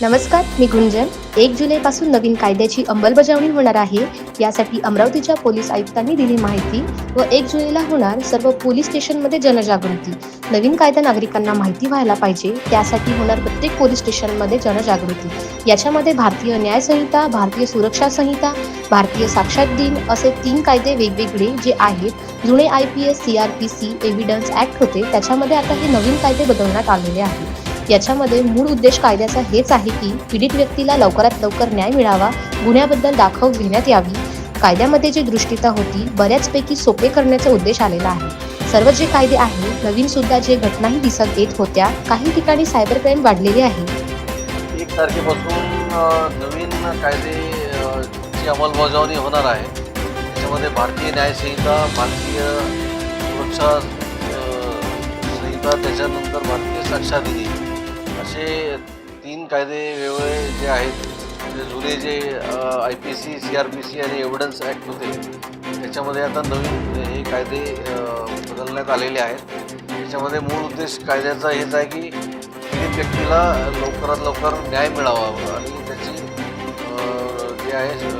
नमस्कार मी गुंजन. एक जुलैपासून नवीन कायद्याची अंमलबजावणी होणार आहे. यासाठी अमरावतीच्या पोलीस आयुक्तांनी दिली माहिती व एक जुलैला होणार सर्व पोलीस स्टेशनमध्ये जनजागृती. नवीन कायदा नागरिकांना माहिती व्हायला पाहिजे त्यासाठी होणार प्रत्येक पोलीस स्टेशनमध्ये जनजागृती. याच्यामध्ये भारतीय न्याय संहिता भारतीय सुरक्षा संहिता भारतीय साक्षात दिन असे तीन कायदे वेगवेगळे जे आहेत जुने I P S C R P C evidence act होते त्याच्यामध्ये आता हे नवीन कायदे बदलण्यात आलेले आहेत. याच्यामध्ये मूळ उद्देश कायद्याचा हेच आहे की पीडित व्यक्तीला लवकरात लवकर न्याय मिळावा गुन्ह्याबद्दल दाखव घेण्यात यावी. कायद्यामध्ये जी दृष्टीता होती बऱ्याचपैकी सोपे करण्याचा उद्देश आलेला आहे. सर्व जे कायदे आहे नवीन सुद्धा जे घटनाही दिसत येत होत्या काही ठिकाणी सायबर क्राईम वाढलेले आहे. एक तारखेपासून नवीन कायदे ची अंमलबजावणी होणार आहे. त्याच्यामध्ये भारतीय न्यायसंहिता भारतीय सुरक्षा संहिता त्याच्यानंतर भारतीय साक्षाधिनी असे तीन कायदे वेगवेगळे जे आहेत म्हणजे जुने जे I P C C R P C आणि एव्हिडन्स ॲक्ट होते त्याच्यामध्ये आता नवीन हे कायदे बदलण्यात आलेले आहेत. त्याच्यामध्ये मूळ उद्देश कायद्याचा हेच आहे की पीडित व्यक्तीला लवकरात लवकर न्याय मिळावा आणि त्याची जे आहे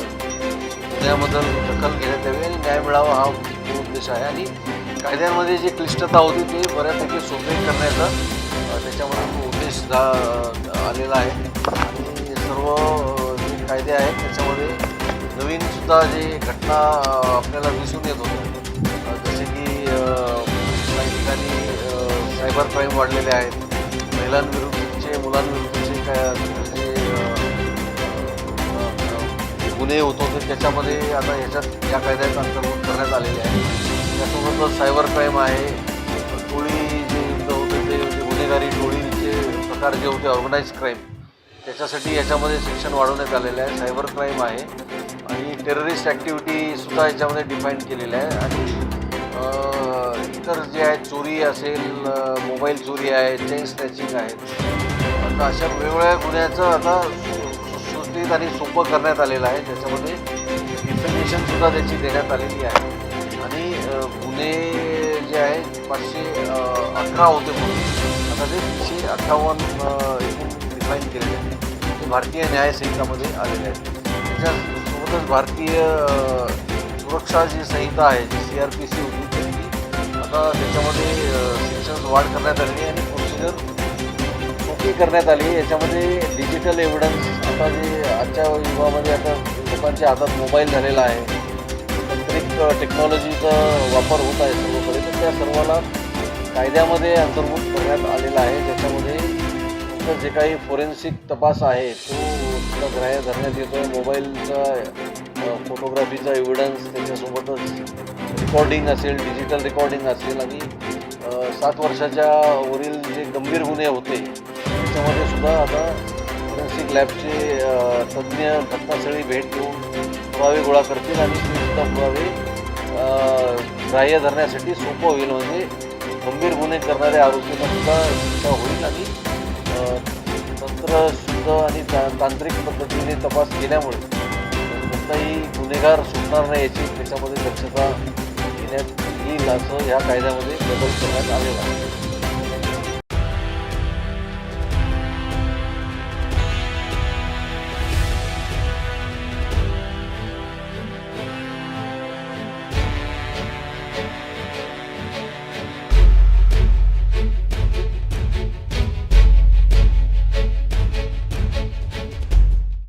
त्याबद्दल दखल घेण्यात यावी आणि न्याय मिळावा हा मूळ उद्देश आहे. आणि कायद्यांमध्ये जी क्लिष्टता होती ती बऱ्यापैकी सोपे करण्याचा त्याच्यामध्ये तो उद्देश झा- आलेला आहे. आणि सर्व जे कायदे आहेत त्याच्यामध्ये नवीनसुद्धा जे घटना आपल्याला दिसून येत होत्या. जसे की काही ठिकाणी सायबर क्राईम वाढलेले आहेत. महिलांविरुद्धचे मुलांविरुद्धचे काय जे गुन्हे होत होते त्याच्यामध्ये आता ह्याच्यात या कायद्याचा अंतर्भूत करण्यात आलेले आहे. त्यासोबतच सायबर क्राईम आहे. प्रकार जे होते ऑर्गनाईज क्राईम त्याच्यासाठी याच्यामध्ये शिक्षण वाढवण्यात आलेलं आहे. सायबर क्राईम आहे. आणि टेररिस्ट ॲक्टिव्हिटीसुद्धा याच्यामध्ये डिफाईन केलेलं आहे. आणि इतर जे आहे चोरी असेल मोबाईल चोरी आहे चेन स्नॅचिंग आहेत आता अशा वेगवेगळ्या गुन्ह्याचं आता सु- आणि सोपं करण्यात आलेलं आहे. त्याच्यामध्ये डिफिनेशनसुद्धा त्याची देण्यात आलेली आहे. आणि गुन्हे जे आहे पाचशे अठरा होते म्हणून. आता तीनशे अठ्ठावन्न एकूण डिफाईन केलेले आहे. ते भारतीय न्यायसंहितामध्ये आलेले आहेत. त्याच्यासोबतच भारतीय सुरक्षा जी संहिता आहे जी सी आर पी सी होती त्याची आता त्याच्यामध्ये शिक्षण वाढ करण्यात आली आणि प्रोसिजर सोपी करण्यात आली याच्यामध्ये डिजिटल एव्हिडन्स आता जे आजच्या युगामध्ये आता लोकांच्या हातात मोबाईल झालेला आहे. तांत्रिक टेक्नॉलॉजीचा वापर होत आहे सर्वकडे तर त्या सर्वाला कायद्यामध्ये अंतर्भूत करण्यात आलेला आहे. ज्याच्यामध्ये जे काही फोरेन्सिक तपास आहे तो ग्राह्य धरण्यात येतो आहे मोबाईलचा फोटोग्राफीचा एव्हिडन्स त्याच्यासोबतच रेकॉर्डिंग असेल डिजिटल रेकॉर्डिंग असेल आणि सात वर्षाच्या वरील जे गंभीर गुन्हे होते त्याच्यामध्ये सुद्धा आता फोरेन्सिक लॅबचे तज्ज्ञ घटनास्थळी भेट देऊन पुरावे गोळा करतील आणि ते सुद्धा पुरावे ग्राह्य धरण्यासाठी सोपं होईल. म्हणजे गंभीर गुन्हे करणाऱ्या आरोपींना सुद्धा शिक्षा होईल आणि तंत्रशुद्ध आणि तांत्रिक पद्धतीने तपास केल्यामुळे कोणताही गुन्हेगार सुटणार नाही याची त्याच्यामध्ये दक्षता घेण्यात येईल असं ह्या कायद्यामध्ये बदल करण्यात आलेला आहे.